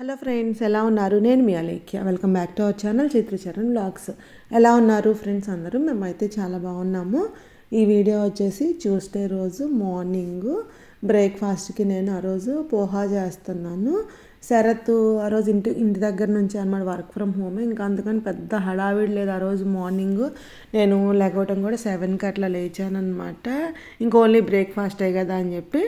Hello friends ఎలా ఉన్నారు? నేను మీ Alekhya. Welcome back to our channel Chitracharan vlogs ఎలా ఉన్నారు ఫ్రెండ్స్ అందరూ? మేమైతే చాలా బాగున్నాము. ఈ వీడియో వచ్చేసి ట్యూస్డే రోజు మార్నింగ్ బ్రేక్ఫాస్ట్కి నేను ఆ రోజు పోహా చేస్తున్నాను. శరత్ ఆ రోజు ఇంటి ఇంటి దగ్గర నుంచి అనమాట వర్క్ ఫ్రమ్ హోమ్. ఇంకా అందుకని పెద్ద హడావిడి లేదు ఆ రోజు మార్నింగ్. నేను లేకపోవటం కూడా సెవెన్కి అట్లా లేచాను అనమాట ఇంకా ఓన్లీ బ్రేక్ఫాస్టే కదా అని చెప్పి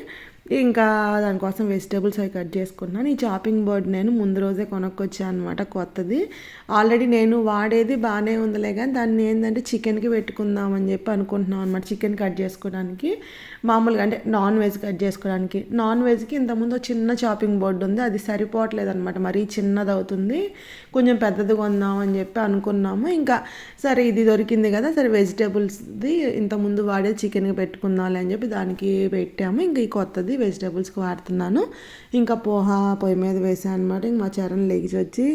ఇంకా దానికోసం వెజిటేబుల్స్ అవి కట్ చేసుకున్నాను ఈ చాపింగ్ బోర్డ్ నేను ముందు రోజే కొనుక్కొచ్చాను అనమాట కొత్తది. ఆల్రెడీ నేను వాడేది బాగానే ఉందిలే కానీ దాన్ని ఏంటంటే చికెన్కి పెట్టుకుందాం అని చెప్పి అనుకుంటున్నాం అనమాట చికెన్ కట్ చేసుకోవడానికి. మామూలుగా అంటే నాన్ వెజ్ కట్ చేసుకోవడానికి. నాన్ వెజ్కి ఇంతకుముందు చిన్న చాపింగ్ బోర్డు ఉంది. అది సరిపోవట్లేదు అనమాట మరీ చిన్నది అవుతుంది. కొంచెం పెద్దది కొందాం అని చెప్పి అనుకున్నాము. ఇంకా సరే ఇది దొరికింది కదా సరే వెజిటేబుల్స్ది ఇంతకుముందు వాడేది చికెన్కి పెట్టుకుందాం అని చెప్పి దానికి పెట్టాము. ఇంకా ఈ కొత్తది వెజిటేబుల్స్కి వాడుతున్నాను. ఇంకా పోహా పొయ్యి మీద వేసాను అనమాట ఇంక మా చరణ్ లెగిసి వచ్చి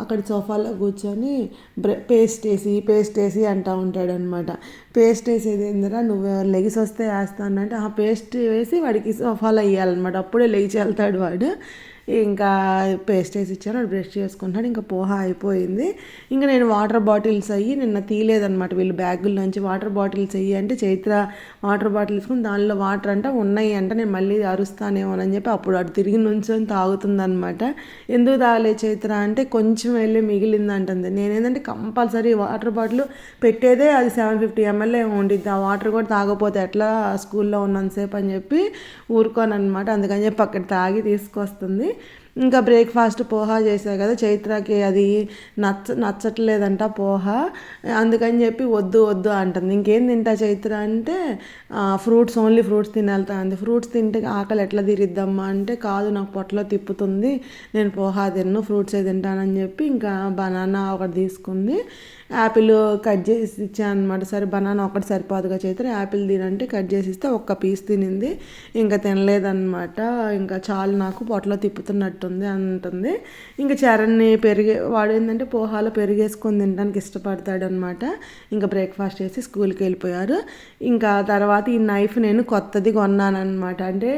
అక్కడ సోఫాలో కూర్చొని బ్రె పేస్ట్ వేసి పేస్ట్ వేసి అంటూ ఉంటాడు అనమాట పేస్ట్ వేసేది ఏందిరా నువ్వు లెగిసి వస్తే వేస్తానంటే ఆ పేస్ట్ వేసి వాడికి సోఫాలో వేయాలన్నమాట అప్పుడే లేచి వెళ్తాడు వాడు. ఇంకా పేస్ట్ వేసి ఇచ్చాను అది బ్రష్ చేసుకుంటాడు ఇంకా పోహ అయిపోయింది. ఇంకా నేను వాటర్ బాటిల్స్ అయ్యి నిన్న తీయలేదనమాట వీళ్ళు బ్యాగుల నుంచి వాటర్ బాటిల్స్ అయ్యి అంటే చైత్ర వాటర్ బాటిల్ తీసుకుని దానిలో వాటర్ అంటే ఉన్నాయి అంటే నేను మళ్ళీ అరుస్తానేమోనని చెప్పి అప్పుడు అటు తిరిగి నుంచొని తాగుతుందనమాట ఎందుకు తాగలే చైత్ర అంటే కొంచెం వెళ్ళి మిగిలింది అంటుంది నేనేంటంటే కంపల్సరీ వాటర్ బాటిల్ పెట్టేదే అది సెవెన్ ఫిఫ్టీ ఎంఎల్ఏ ఉండిద్ది. ఆ వాటర్ కూడా తాగపోతే ఎట్లా స్కూల్లో ఉన్నంతసేపు అని చెప్పి ఊరుకోనమాట అందుకని చెప్పి అక్కడ తాగి తీసుకొస్తుంది. ఇంకా బ్రేక్ఫాస్ట్ పోహా చేసా కదా చైత్రకి అది నచ్చ నచ్చట్లేదంట పోహా. అందుకని చెప్పి వద్దు వద్దు అంటుంది. ఇంకేం తింటా చైత్ర అంటే ఫ్రూట్స్ ఓన్లీ ఫ్రూట్స్ తినేళ్తా అంది. ఫ్రూట్స్ తింటే ఆకలి ఎట్లా తీరిద్దమ్మా అంటే కాదు నాకు పొట్టలో తిప్పుతుంది నేను పోహా తిన్ను ఫ్రూట్సే తింటానని చెప్పి ఇంకా బనానా ఒకటి తీసుకుంది. యాపిల్ కట్ చేసి ఇచ్చాను అనమాట సరే బనానా ఒకటి సరిపోదుగా చైత్ర. యాపిల్ తినంటే కట్ చేసి ఇస్తే ఒక్క పీస్ తినింది. ఇంకా తినలేదన్నమాట. ఇంకా చాలు నాకు పొట్టలో తిప్పుతున్నట్టుంది అంటుంది ఇంకా చరణ్ని పెరిగే వాడు ఏంటంటే పోహాలో పెరిగేసుకొని తినడానికి ఇష్టపడతాడు అనమాట ఇంకా బ్రేక్ఫాస్ట్ చేసి స్కూల్కి వెళ్ళిపోయారు. ఇంకా తర్వాత ఈ నైఫ్ నేను కొత్తది కొన్నాను అనమాట అంటే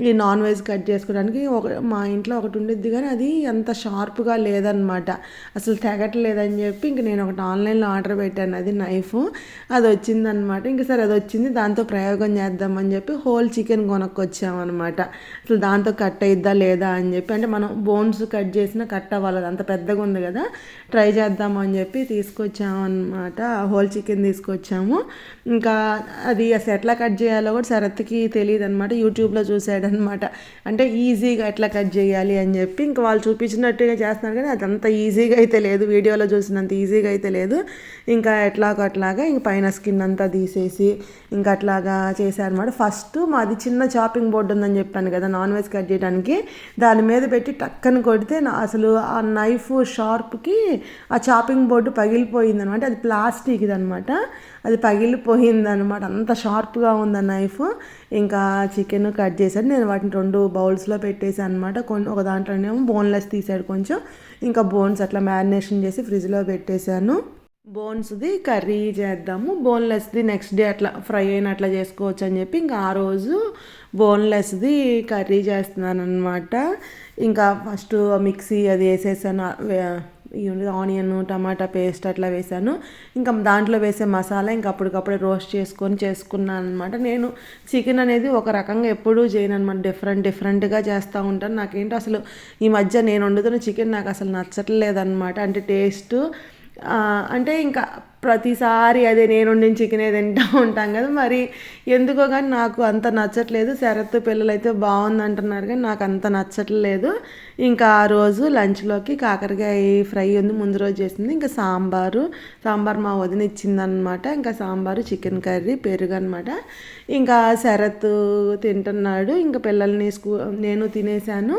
ఈ నాన్ వెజ్ కట్ చేసుకోవడానికి ఒక మా ఇంట్లో ఒకటి ఉండిద్ది కానీ అది అంత షార్ప్గా లేదనమాట అసలు తెగట్లేదని చెప్పి ఇంక నేను ఒకటి ఆన్లైన్లో ఆర్డర్ పెట్టాను. అది నైఫ్. అది వచ్చిందనమాట ఇంక సరే అది వచ్చింది. దాంతో ప్రయోగం చేద్దామని చెప్పి హోల్ చికెన్ కొనుక్కొచ్చామన్నమాట. అసలు దాంతో కట్ అయిద్దా లేదా అని చెప్పి అంటే మనం బోన్స్ కట్ చేసినా కట్ అవ్వాలి. అంత పెద్దగా ఉంది కదా. ట్రై చేద్దామని చెప్పి తీసుకొచ్చామన్నమాట. హోల్ చికెన్ తీసుకొచ్చాము. ఇంకా అది అసలు ఎట్లా కట్ చేయాలో కూడా శరత్కి తెలియదు అనమాట యూట్యూబ్లో చూసాడు అనమాట అంటే ఈజీగా ఎట్లా కట్ చేయాలి అని చెప్పి ఇంకా వాళ్ళు చూపించినట్టుగా చేస్తున్నారు కానీ అదంత ఈజీగా అయితే లేదు. వీడియోలో చూసినంత ఈజీగా అయితే లేదు. ఇంకా ఎట్లాగో అట్లాగా ఇంక పైన స్కిన్ అంతా తీసేసి ఇంకా అట్లాగా చేశారనమాట ఫస్ట్ మాది చిన్న చాపింగ్ బోర్డు ఉందని చెప్పాను కదా నాన్ వెజ్ కట్ చేయడానికి. దాని మీద పెట్టి టక్కని కొడితే అసలు ఆ నైఫ్ షార్ప్కి ఆ చాపింగ్ బోర్డు పగిలిపోయింది అనమాట అది ప్లాస్టిక్ అనమాట అది పగిలిపోయింది అనమాట అంత షార్ప్గా ఉంది ఆ నైఫ్. ఇంకా చికెన్ కట్ చేశాడు నేను వాటిని రెండు బౌల్స్లో పెట్టేసి అనమాట కొన్ని ఒక దాంట్లోనేమో బోన్లెస్ తీసాడు కొంచెం. ఇంకా బోన్స్ అట్లా మ్యారినేషన్ చేసి ఫ్రిడ్జ్లో పెట్టేశాను. బోన్స్ది కర్రీ చేద్దాము. బోన్లెస్ది నెక్స్ట్ డే అట్లా ఫ్రై అయిన అట్లా చేసుకోవచ్చు అని చెప్పి ఇంకా ఆ రోజు బోన్లెస్ది కర్రీ చేస్తున్నాను అనమాట ఇంకా ఫస్ట్ మిక్సీ అది వేసేసాను. ఆనియన్ టమాటా పేస్ట్ అట్లా వేసాను ఇంకా దాంట్లో వేసే మసాలా ఇంకా అప్పటికప్పుడే రోస్ట్ చేసుకొని చేసుకున్నాను అనమాట నేను చికెన్ అనేది ఒక రకంగా ఎప్పుడూ చేయను అనమాట డిఫరెంట్ డిఫరెంట్గా చేస్తూ ఉంటాను. నాకేంటో అసలు ఈ మధ్య నేను వండుతున్న చికెన్ నాకు అసలు నచ్చట్లేదు అనమాట అంటే టేస్ట్ అంటే ఇంకా ప్రతిసారి అదే నేను వండిన చికెనే తింటూ ఉంటాం కదా మరి ఎందుకో కానీ నాకు అంత నచ్చట్లేదు. శరత్ పిల్లలు అయితే బాగుంది అంటున్నారు కానీ నాకు అంత నచ్చట్లేదు. ఇంకా ఆ రోజు లంచ్లోకి కాకరకాయ ఫ్రై ఉంది ముందు రోజు చేసింది. ఇంకా సాంబారు సాంబార్ మా వదిన ఇచ్చిందనమాట ఇంకా సాంబారు చికెన్ కర్రీ పెరుగు అనమాట ఇంకా శరత్ తింటున్నాడు. ఇంకా పిల్లల్ని స్కూ నేను తినేసాను.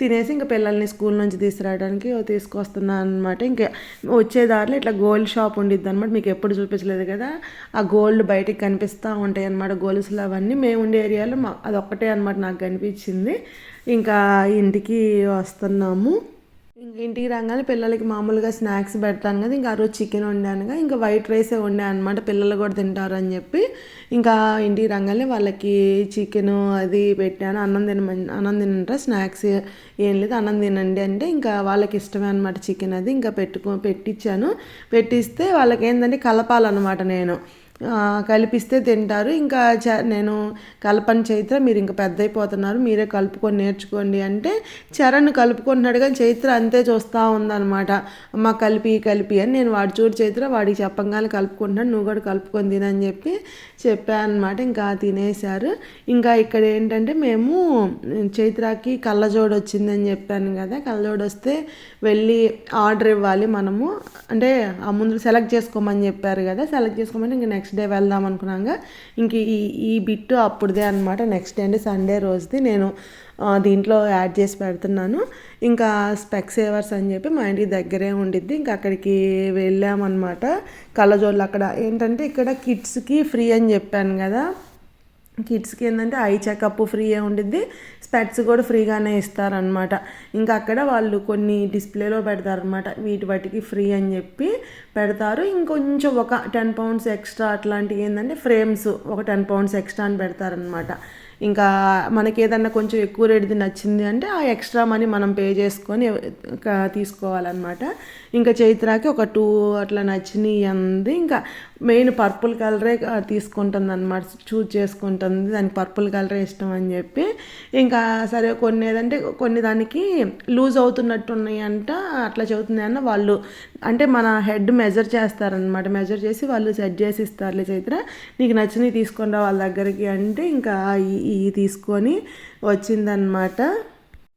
తినేసి ఇంకా పిల్లల్ని స్కూల్ నుంచి తీసుకురావడానికి తీసుకొస్తున్నాను అనమాట ఇంకా వచ్చే దారిలో ఇట్లా గోల్డ్ షాప్ ఉండిద్ది అనమాట మీకు ఎప్పుడు చూపించలేదు కదా? ఆ గోల్డ్ బయటికి కనిపిస్తూ ఉంటాయి అనమాట గోల్స్లు అవన్నీ. మేము ఉండే ఏరియాలో మా అదొక్కటే అనమాట నాకు కనిపించింది ఇంకా ఇంటికి వస్తున్నాము. ఇంక ఇంటికి రాగానే పిల్లలకి మామూలుగా స్నాక్స్ పెడతాను కదా ఇంకా ఆ రోజు చికెన్ వండానుగా ఇంకా వైట్ రైసే వండాను అనమాట పిల్లలు కూడా తింటారు అని చెప్పి. ఇంకా ఇంటికి రాగానే వాళ్ళకి చికెన్ అది పెట్టాను అన్నం తినమని అన్నం తినంటారా స్నాక్స్ ఏం లేదు అన్నం తినండి అంటే ఇంకా వాళ్ళకి ఇష్టమే అనమాట చికెన్ అది ఇంకా పెట్టుకో పెట్టించాను పెట్టిస్తే వాళ్ళకి ఏంటంటే కలపాలన్నమాట నేను. కలిపిస్తే తింటారు. ఇంకా చ నేను కలపని చైత్ర మీరు ఇంకా పెద్ద అయిపోతున్నారు మీరే కలుపుకొని నేర్చుకోండి అంటే చరణ్ కలుపుకుంటున్నాడు కానీ చైత్ర అంతే చూస్తూ ఉందన్నమాట. అమ్మ కలిపి కలిపి అని నేను వాడు చూడు చైత్ర వాడికి చెప్పంగానే కలుపుకుంటున్నాడు నువ్వు కూడా కలుపుకొని తినని చెప్పి చెప్పానమాట ఇంకా తినేశారు. ఇంకా ఇక్కడ ఏంటంటే మేము చైత్రకి కళ్ళజోడు వచ్చిందని చెప్పాను కదా కళ్ళజోడు వస్తే వెళ్ళి ఆర్డర్ ఇవ్వాలి మనము. అంటే ఆ ముందు సెలెక్ట్ చేసుకోమని చెప్పారు కదా సెలెక్ట్ చేసుకోమని ఇంకా నెక్స్ట్ నెక్స్ట్ డే వెళ్దాం అనుకున్నాక ఇంక ఈ ఈ బిట్టు అప్పుడుదే అనమాట నెక్స్ట్ డే అంటే సండే రోజుది నేను దీంట్లో యాడ్ చేసి పెడుతున్నాను. ఇంకా స్పెక్ సేవర్స్ అని చెప్పి మా ఇంటికి దగ్గరే ఉండిద్ది. ఇంకా అక్కడికి వెళ్ళామన్నమాట. కళ్ళజోళ్ళు అక్కడ. ఏంటంటే ఇక్కడ కిడ్స్కి ఫ్రీ అని చెప్పాను కదా. కిడ్స్కి ఏంటంటే ఐ చెకప్ ఫ్రీయే ఉండిద్ది. స్పెట్స్ కూడా ఫ్రీగానే ఇస్తారనమాట ఇంకా అక్కడ వాళ్ళు కొన్ని డిస్ప్లేలో పెడతారనమాట వీటి వాటికి ఫ్రీ అని చెప్పి పెడతారు. ఇంకొంచెం ఒక టెన్ పౌండ్స్ ఎక్స్ట్రా అట్లాంటివి ఏంటంటే ఫ్రేమ్స్ ఒక టెన్ పౌండ్స్ ఎక్స్ట్రా అని పెడతారనమాట ఇంకా మనకి ఏదన్నా కొంచెం ఎక్కువ రేటుది నచ్చింది అంటే ఆ ఎక్స్ట్రా మనీ మనం పే చేసుకొని తీసుకోవాలన్నమాట. ఇంకా చైత్రాకి ఒక టూ అట్లా నచ్చినాయి అంది ఇంకా మెయిన్ పర్పుల్ కలరే తీసుకుంటుంది అనమాట చూజ్ చేసుకుంటుంది. దానికి పర్పుల్ కలరే ఇష్టం అని చెప్పి. ఇంకా సరే కొన్ని ఏదంటే కొన్ని దానికి లూజ్ అవుతున్నట్టున్నాయి అంట అట్లా చెబుతుంది అన్న వాళ్ళు. అంటే మన హెడ్ మెజర్ చేస్తారనమాట మెజర్ చేసి వాళ్ళు సెట్ చేసి ఇస్తారులే చైత్ర. నీకు నచ్చినవి తీసుకొని రా వాళ్ళ దగ్గరికి అంటే ఇంకా ఈ తీసుకొని వచ్చిందనమాట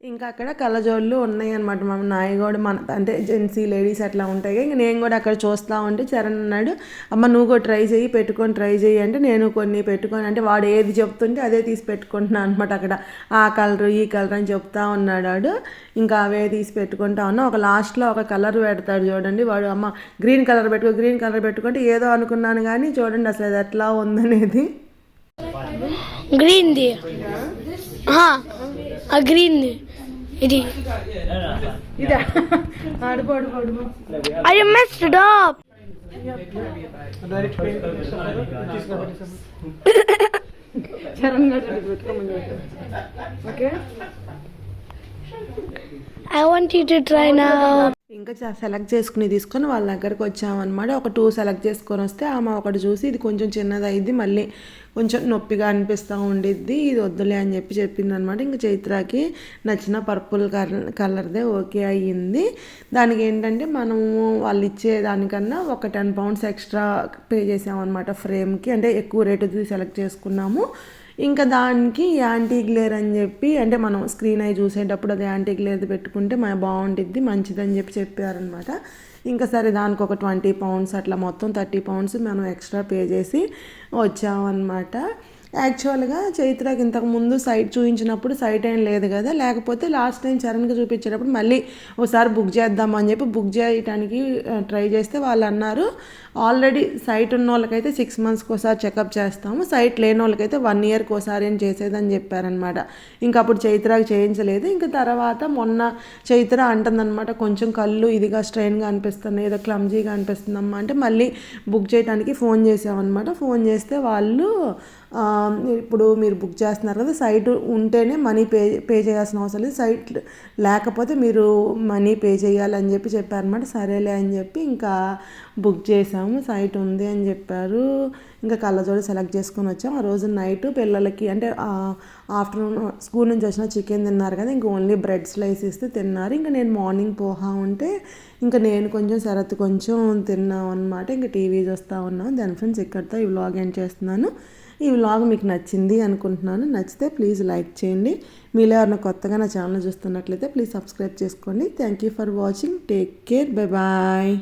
ఇంకా అక్కడ కళ్ళజోళ్ళు ఉన్నాయి అనమాట మా నాయ కూడా మన అంటే జెంట్సీ లేడీస్ అట్లా ఉంటాయి. ఇంకా నేను కూడా అక్కడ చూస్తూ ఉంటే చరణ్ అన్నాడు అమ్మ నువ్వు కూడా ట్రై చేయి పెట్టుకొని ట్రై చేయి అంటే నేను కొన్ని పెట్టుకొని అంటే వాడు ఏది చెప్తుంటే అదే తీసి పెట్టుకుంటున్నాను అనమాట అక్కడ. ఆ కలర్ ఈ కలర్ అని చెప్తా ఉన్నాడు వాడు. ఇంకా అవే తీసి పెట్టుకుంటా ఉన్నా. ఒక లాస్ట్లో ఒక కలర్ పెడతాడు చూడండి వాడు. అమ్మ గ్రీన్ కలర్ పెట్టుకో గ్రీన్ కలర్ పెట్టుకుంటే ఏదో అనుకున్నాను కానీ చూడండి అసలు అది ఎట్లా ఉందనేది. గ్రీన్ది గ్రీన్ది ഇടി ഇതാ അടുപ്പ് അടുപ്പ് അടുപ്പ് I am messed dope I want you to try now. ఇంకా సెలెక్ట్ చేసుకుని తీసుకొని వాళ్ళ దగ్గరకు వచ్చామన్నమాట. ఒక టూ సెలెక్ట్ చేసుకొని వస్తే ఆమె ఒకటి చూసి ఇది కొంచెం చిన్నది అయింది మళ్ళీ కొంచెం నొప్పిగా అనిపిస్తూ ఉండిద్ది ఇది వద్దులే అని చెప్పి చెప్పింది అనమాట ఇంకా చైత్రాకి నచ్చిన పర్పుల్ కలర్ కలర్దే ఓకే అయ్యింది. దానికి ఏంటంటే మనము వాళ్ళు ఇచ్చే దానికన్నా ఒక టెన్ పౌండ్స్ ఎక్స్ట్రా పే చేసామన్నమాట ఫ్రేమ్కి అంటే ఎక్కువ రేటు సెలెక్ట్ చేసుకున్నాము. ఇంకా దానికి యాంటీ గ్లేర్ అని చెప్పి అంటే మనం స్క్రీన్ అయి చూసేటప్పుడు అది యాంటీ గ్లేర్ పెట్టుకుంటే మన బాగుంటుంది మంచిదని చెప్పి చెప్పారనమాట ఇంకా సరే దానికి ఒక ట్వంటీ పౌండ్స్ అట్లా మొత్తం థర్టీ పౌండ్స్ మనం ఎక్స్ట్రా పే చేసి వచ్చామన్నమాట. యాక్చువల్గా చైత్రకి ఇంతకు ముందు సైట్ చూపించినప్పుడు సైట్ ఏం లేదు కదా లేకపోతే లాస్ట్ టైం చరణ్కి చూపించేటప్పుడు మళ్ళీ ఒకసారి బుక్ చేద్దామని చెప్పి బుక్ చేయడానికి ట్రై చేస్తే వాళ్ళు అన్నారు. ఆల్రెడీ సైట్ ఉన్న వాళ్ళకైతే సిక్స్ మంత్స్కి ఒకసారి చెకప్ చేస్తాము. సైట్ లేని వాళ్ళకైతే వన్ ఇయర్కి ఒకసారి ఏం చేసేదని చెప్పారనమాట ఇంకా అప్పుడు చైత్రకి చేయించలేదు. ఇంకా తర్వాత మొన్న చైత్ర అంటుందన్నమాట కొంచెం కళ్ళు ఇదిగా స్ట్రెయిన్గా అనిపిస్తుంది ఏదో క్లమ్జీగా అనిపిస్తుందమ్మా అంటే మళ్ళీ బుక్ చేయడానికి ఫోన్ చేసామన్నమాట ఫోన్ చేస్తే వాళ్ళు ఇప్పుడు మీరు బుక్ చేస్తున్నారు కదా సైట్ ఉంటేనే మనీ పే పే చేయాల్సిన అవసరం లేదు. సైట్ లేకపోతే మీరు మనీ పే చేయాలని చెప్పి చెప్పారనమాట. సరేలే అని చెప్పి ఇంకా బుక్ చేసాము సైట్ ఉంది అని చెప్పారు. ఇంకా కళ్ళజోడు సెలెక్ట్ చేసుకొని వచ్చాం. ఆ రోజు నైట్ పిల్లలకి అంటే ఆఫ్టర్నూన్ స్కూల్ నుంచి వచ్చిన చికెన్ తిన్నారు కదా ఇంకా ఓన్లీ బ్రెడ్ స్లైస్ ఇస్తే తిన్నారు. ఇంకా నేను మార్నింగ్ పోహా ఉంటే ఇంకా నేను కొంచెం శరత్ కొంచెం తిన్నాం అనమాట ఇంకా టీవీ చూస్తూ ఉన్నాం. దాని ఫ్రెండ్స్ ఇక్కడితో ఈ వ్లాగ్ ఎండ్ చేస్తున్నాను. ఈ వ్లాగ్ మీకు నచ్చింది అనుకుంటున్నాను. నచ్చితే ప్లీజ్ లైక్ చేయండి. మీలో ఎవరైనా కొత్తగా నా ఛానల్ చూస్తున్నట్లయితే ప్లీజ్ సబ్స్క్రైబ్ చేసుకోండి. Thank you for watching take care bye bye